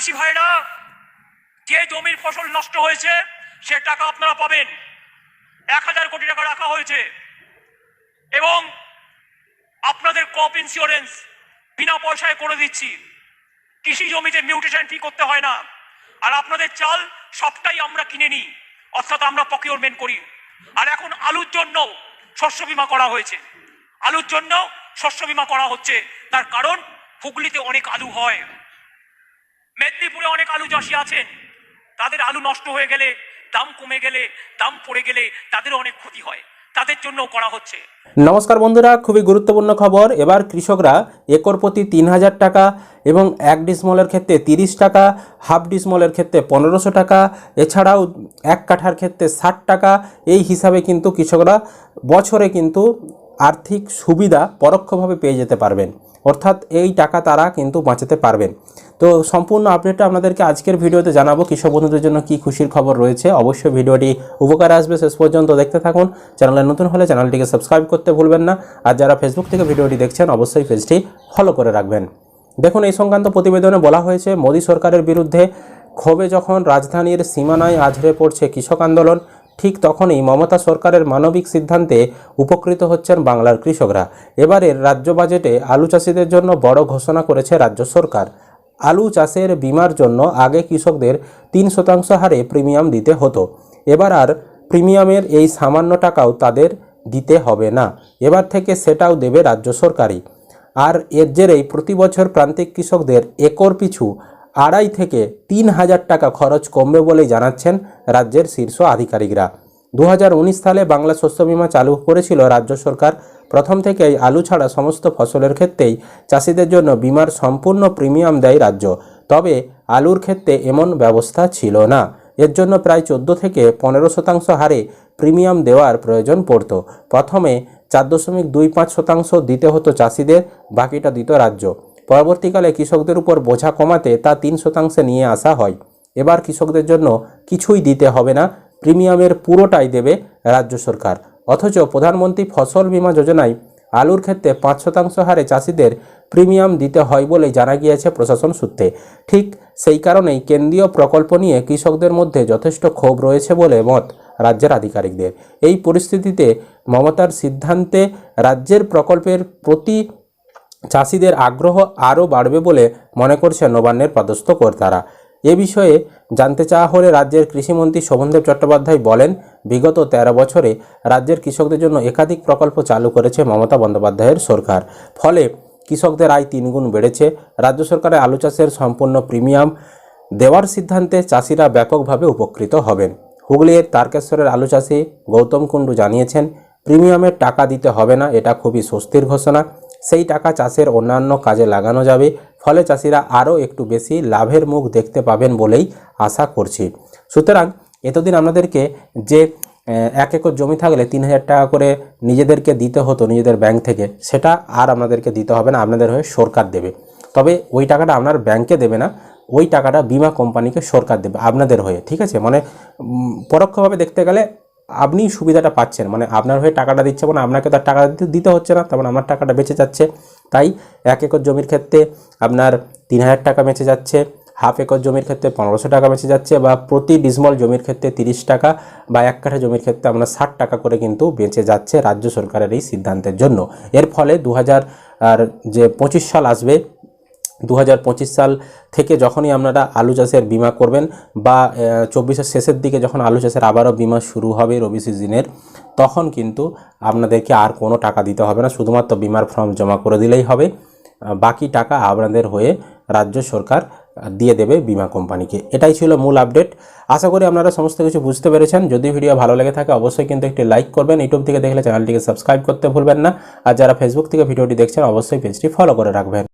চাষি ভাইরা, যে জমির ফসল নষ্ট হয়েছে, সে টাকা আপনারা পাবেন। এক হাজার কোটি টাকা রাখা হয়েছে। এবং আপনাদের ক্রপ ইন্স্যুরেন্স বিনা পয়সায় করে দিচ্ছি। কৃষি জমিতে মিউটেশন ফি করতে হয় না। আর আপনাদের চাল সবটাই আমরা কিনে নিই। অর্থাৎ আমরা প্রকিউরমেন্ট করি। আর এখন আলুর জন্য শস্য বীমা করা হয়েছে। আলুর জন্য শস্য বীমা করা হচ্ছে। তার কারণ, হুগলিতে অনেক আলু হয়। মেদিনীপুরে অনেক আলু চাষি আছেন তাদের আলু নষ্ট হয়ে গেলে, দাম কমে গেলে, দাম পড়ে গেলে তাদের অনেক ক্ষতি হয়। তাদের জন্য করা হচ্ছে। নমস্কার বন্ধুরা, খুবই গুরুত্বপূর্ণ খবর। এবার কৃষকরা একর প্রতি তিন হাজার টাকা এবং এক ডিসমলের ক্ষেত্রে তিরিশ টাকা, হাফ ডিসমলের ক্ষেত্রে পনেরোশো টাকা, এছাড়াও এক কাঠার ক্ষেত্রে ষাট টাকা। এই হিসাবে কিন্তু কৃষকরা বছরে কিন্তু আর্থিক সুবিধা পরোক্ষভাবে পেয়ে যেতে পারবেন। অর্থাৎ এই টাকা তারা কিন্তু বাঁচাতে পারবেন। তো সম্পূর্ণ আপডেটটা আপনাদেরকে আজকের ভিডিওতে জানাব, কৃষক বন্ধুদের জন্য কি খুশির খবর রয়েছে। অবশ্যই ভিডিওটি উপকার আসবে, শেষ পর্যন্ত দেখতে থাকুন। চ্যানেলে নতুন হলে চ্যানেলটিকে সাবস্ক্রাইব করতে ভুলবেন না। আর যারা ফেসবুক থেকে ভিডিওটি দেখছেন, অবশ্যই পেজটি ফলো করে রাখবেন। দেখুন, এই সংক্রান্ত প্রতিবেদনে বলা হয়েছে, মোদী সরকারের বিরুদ্ধে ক্ষোভে যখন রাজধানীর সীমানায় আছড়ে পড়ছে কৃষক আন্দোলন ঠিক তখনই মমতা সরকারের মানবিক সিদ্ধান্তে উপকৃত হচ্ছেন বাংলার কৃষকরা। এবারের রাজ্য বাজেটে আলু চাষিদের জন্য বড় ঘোষণা করেছে রাজ্য সরকার। আলু চাষের বিমার জন্য আগে কৃষকদের তিন শতাংশ হারে প্রিমিয়াম দিতে হতো। এবার আর প্রিমিয়ামের এই সামান্য টাকাও তাদের দিতে হবে না। এবার থেকে সেটাও দেবে রাজ্য সরকারই। আর এর জেরেই প্রতি বছর প্রান্তিক কৃষকদের একর পিছু আড়াই থেকে তিন হাজার টাকা খরচ কমবে বলেই জানাচ্ছেন রাজ্যের শীর্ষ আধিকারিকরা। দু হাজার উনিশ সালে বাংলা শস্য বীমা চালু করেছিল রাজ্য সরকার। প্রথম থেকেই আলু ছাড়া সমস্ত ফসলের ক্ষেত্রেই চাষিদের জন্য বিমার সম্পূর্ণ প্রিমিয়াম দেয় রাজ্য। তবে আলুর ক্ষেত্রে এমন ব্যবস্থা ছিল না। এর জন্য প্রায় চোদ্দ থেকে পনেরো শতাংশ হারে প্রিমিয়াম দেওয়ার প্রয়োজন পড়ত। প্রথমে চার দশমিক দুই পাঁচ শতাংশ দিতে হতো চাষিদের, বাকিটা দিত রাজ্য। পরবর্তীকালে কৃষকদের উপর বোঝা কমাতে তা তিন শতাংশে নিয়ে আসা হয়। এবার কৃষকদের জন্য কিছুই দিতে হবে না, প্রিমিয়ামের পুরোটাই দেবে রাজ্য সরকার। অথচ প্রধানমন্ত্রী ফসল বীমা যোজনায় আলুর ক্ষেত্রে পাঁচ শতাংশ হারে চাষিদের প্রিমিয়াম দিতে হয় বলে জানা গিয়েছে প্রশাসন সূত্রে। ঠিক সেই কারণেই কেন্দ্রীয় প্রকল্প নিয়ে কৃষকদের মধ্যে যথেষ্ট ক্ষোভ রয়েছে বলে মত রাজ্যের আধিকারিকদের। এই পরিস্থিতিতে মমতার সিদ্ধান্তে রাজ্যের প্রকল্পের প্রতি চাষিদের আগ্রহ আরও বাড়বে বলে মনে করছে নবান্নের পদস্থ কর্তারা। এ বিষয়ে জানতে চাওয়া হলে রাজ্যের কৃষিমন্ত্রী শোভনদেব চট্টোপাধ্যায় বলেন, বিগত তেরো বছরে রাজ্যের কৃষকদের জন্য একাধিক প্রকল্প চালু করেছে মমতা বন্দ্যোপাধ্যায়ের সরকার। ফলে কৃষকদের আয় তিনগুণ বেড়েছে। রাজ্য সরকারের আলু চাষের সম্পূর্ণ প্রিমিয়াম দেওয়ার সিদ্ধান্তে চাষিরা ব্যাপকভাবে উপকৃত হবেন। হুগলির তারকেশ্বরের আলু চাষি গৌতম কুণ্ডু জানিয়েছেন, প্রিমিয়ামের টাকা দিতে হবে না, এটা খুবই স্বস্তির ঘোষণা। সেই টাকা চাষের অন্যান্য কাজে লাগানো যাবে। ফলে চাষিরা আরও একটু বেশি লাভের মুখ দেখতে পাবেন বলেই আশা করছি। সুতরাং এতদিন আপনাদেরকে যে এক একর জমি থাকলে তিন হাজার টাকা করে নিজেদেরকে দিতে হতো নিজেদের ব্যাংক থেকে, সেটা আর আপনাদেরকে দিতে হবে না, আপনাদের হয়ে সরকার দেবে। তবে ওই টাকাটা আপনার ব্যাংকে দেবে না, ওই টাকাটা বিমা কোম্পানিকে সরকার দেবে আপনাদের হয়ে, ঠিক আছে? মানে পরোক্ষভাবে দেখতে গেলে আপনি সুবিধাটা পাচ্ছেন। মানে আপনার হয়ে টাকাটা দিচ্ছে মানে আপনাকে তার টাকা দিতে হচ্ছে না তেমন আমার টাকাটা বেঁচে যাচ্ছে। তাই এক একর জমির ক্ষেত্রে আপনার তিন হাজার টাকা বেঁচে যাচ্ছে, হাফ একর জমির ক্ষেত্রে পনেরোশো টাকা বেঁচে যাচ্ছে বা প্রতি ডিসমল জমির ক্ষেত্রে তিরিশ টাকা বা এক কাঠা জমির ক্ষেত্রে আপনার ষাট টাকা করে কিন্তু বেঁচে যাচ্ছে রাজ্য সরকারের এই সিদ্ধান্তের জন্য। এর ফলে দু হাজার আর যে পঁচিশ সাল আসবে দু হাজার পঁচিশ সাল থেকে যখনই আপনারা আলু চাষের বিমা করবেন বা চব্বিশের শেষের দিকে যখন আলু চাষের আবারও বিমা শুরু হবে রবি সিজনের, তখন কিন্তু আপনাদেরকে আর কোনো টাকা দিতে হবে না, শুধুমাত্র বিমার ফর্ম জমা করে দিলেই হবে। বাকি টাকা আপনাদের হয়ে রাজ্য সরকার দিয়ে দেবে বিমা কোম্পানিকে। এটাই ছিল মূল আপডেট। আশা করি আপনারা সমস্ত কিছু বুঝতে পেরেছেন। যদি ভিডিও ভালো লেগে থাকে, অবশ্যই কিন্তু একটি লাইক করবেন। ইউটিউব থেকে দেখলে চ্যানেলটিকে সাবস্ক্রাইব করতে ভুলবেন না। আর যারা ফেসবুক থেকে ভিডিওটি দেখছেন, অবশ্যই পেজটি ফলো করে রাখবেন।